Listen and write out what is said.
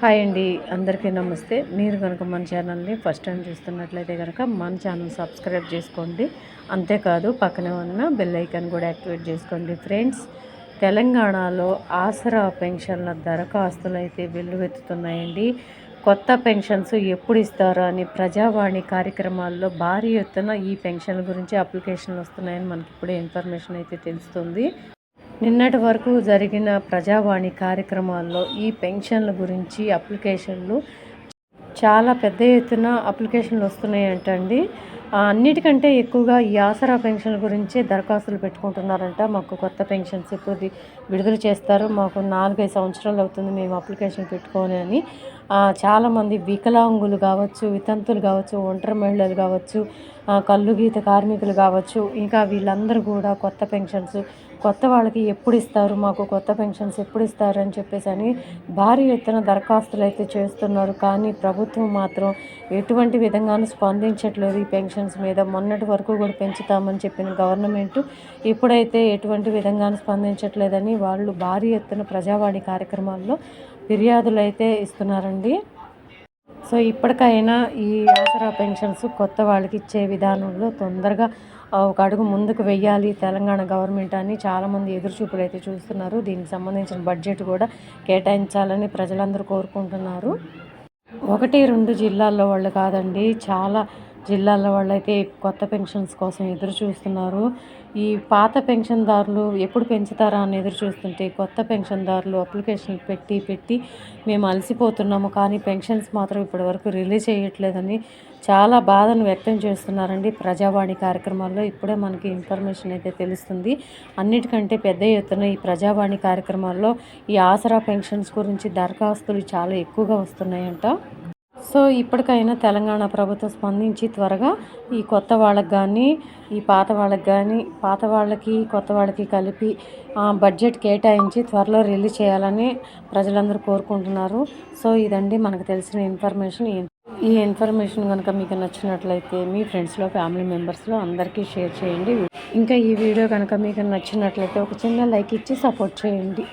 Hi అండి అందరికీ నమస్తే. మీరు కనుక మన ఛానల్ని ఫస్ట్ టైం చూస్తున్నట్లయితే కనుక మన ఛానల్ సబ్స్క్రైబ్ చేసుకోండి. అంతేకాదు పక్కనే ఉన్న బెల్ ఐకాన్ కూడా యాక్టివేట్ చేసుకోండి. ఫ్రెండ్స్ తెలంగాణలో ఆసరా పెన్షన్ల దరఖాస్తులు అయితే వెల్లువెత్తుతున్నాయండి. కొత్త పెన్షన్స్ ఎప్పుడు ఇస్తారా అని ప్రజావాణి కార్యక్రమాల్లో భారీ ఎత్తున ఈ పెన్షన్ల గురించి అప్లికేషన్లు వస్తున్నాయని మనకి ఇప్పుడే ఇన్ఫర్మేషన్ అయితే తెలుస్తుంది. నిన్నటి వరకు జరిగిన ప్రజావాణి కార్యక్రమాల్లో ఈ పెన్షన్ల గురించి అప్లికేషన్లు చాలా పెద్ద ఎత్తున అప్లికేషన్లు వస్తున్నాయంటండి. అన్నిటికంటే ఎక్కువగా ఈ ఆసరా పెన్షన్ల గురించే దరఖాస్తులు పెట్టుకుంటున్నారంట. మాకు కొత్త పెన్షన్స్ ఇప్పుడు విడుదల చేస్తారు. మాకు నాలుగైదు సంవత్సరాలు అవుతుంది మేము అప్లికేషన్ పెట్టుకొని అని. చాలామంది వికలాంగులు కావచ్చు వితంతులు కావచ్చు ఒంటరి మహిళలు కావచ్చు కళ్ళు గీత కార్మికులు కావచ్చు ఇంకా వీళ్ళందరూ కూడా కొత్త పెన్షన్స్ కొత్త వాళ్ళకి ఎప్పుడు ఇస్తారు? మాకు కొత్త పెన్షన్స్ ఎప్పుడు ఇస్తారు? అని చెప్పేసి అని భారీ ఎత్తున దరఖాస్తులు అయితే చేస్తున్నారు. కానీ ప్రభుత్వం మాత్రం ఎటువంటి విధంగానూ స్పందించట్లేదు ఈ పెన్షన్స్ మీద. మొన్నటి వరకు కూడా పెంచుతామని చెప్పిన గవర్నమెంట్ ఇప్పుడైతే ఎటువంటి విధంగానూ స్పందించట్లేదని వాళ్ళు భారీ ఎత్తున ప్రజావాణి కార్యక్రమాల్లో ఫిర్యాదులు అయితే ఇస్తున్నారండి. సో ఇప్పటికైనా ఈ ఆసరా పెన్షన్స్ కొత్త వాళ్ళకి ఇచ్చే విధానంలో తొందరగా ఒక అడుగు ముందుకు వెయ్యాలి. తెలంగాణ గవర్నమెంట్ అని చాలామంది ఎదురుచూపులు అయితే చూస్తున్నారు. దీనికి సంబంధించిన బడ్జెట్ కూడా కేటాయించాలని ప్రజలందరూ కోరుకుంటున్నారు. ఒకటి రెండు జిల్లాల్లో వాళ్ళు కాదండి చాలా జిల్లాల వాళ్ళైతే కొత్త పెన్షన్స్ కోసం ఎదురు చూస్తున్నారు. ఈ పాత పెన్షన్దారులు ఎప్పుడు పెంచుతారా అని ఎదురు చూస్తుంటే కొత్త పెన్షన్దారులు అప్లికేషన్ పెట్టి పెట్టి మేము అలసిపోతున్నాము. కానీ పెన్షన్స్ మాత్రం ఇప్పటివరకు రిలీజ్ చేయట్లేదని చాలా బాధను వ్యక్తం చేస్తున్నారండి. ప్రజావాణి కార్యక్రమాల్లో ఇప్పుడే మనకి ఇన్ఫర్మేషన్ అయితే తెలుస్తుంది. అన్నిటికంటే పెద్ద ఎత్తున ఈ ప్రజావాణి కార్యక్రమాల్లో ఈ ఆసరా పెన్షన్స్ గురించి దరఖాస్తులు చాలా ఎక్కువగా వస్తున్నాయంట. సో ఇప్పటికైనా తెలంగాణ ప్రభుత్వం స్పందించి త్వరగా ఈ కొత్త వాళ్ళకి కానీ ఈ పాత వాళ్ళకి కానీ పాత వాళ్ళకి కొత్త వాళ్ళకి కలిపి ఆ, బడ్జెట్ కేటాయించి త్వరలో రిలీజ్ చేయాలని ప్రజలందరూ కోరుకుంటున్నారు. సో ఇదండి మనకు తెలిసిన ఇన్ఫర్మేషన్. ఈ ఇన్ఫర్మేషన్ కనుక మీకు నచ్చినట్లయితే మీ ఫ్రెండ్స్లో ఫ్యామిలీ మెంబర్స్లో అందరికీ షేర్ చేయండి. ఇంకా ఈ వీడియో కనుక మీకు నచ్చినట్లయితే ఒక చిన్న లైక్ ఇచ్చి సపోర్ట్ చేయండి.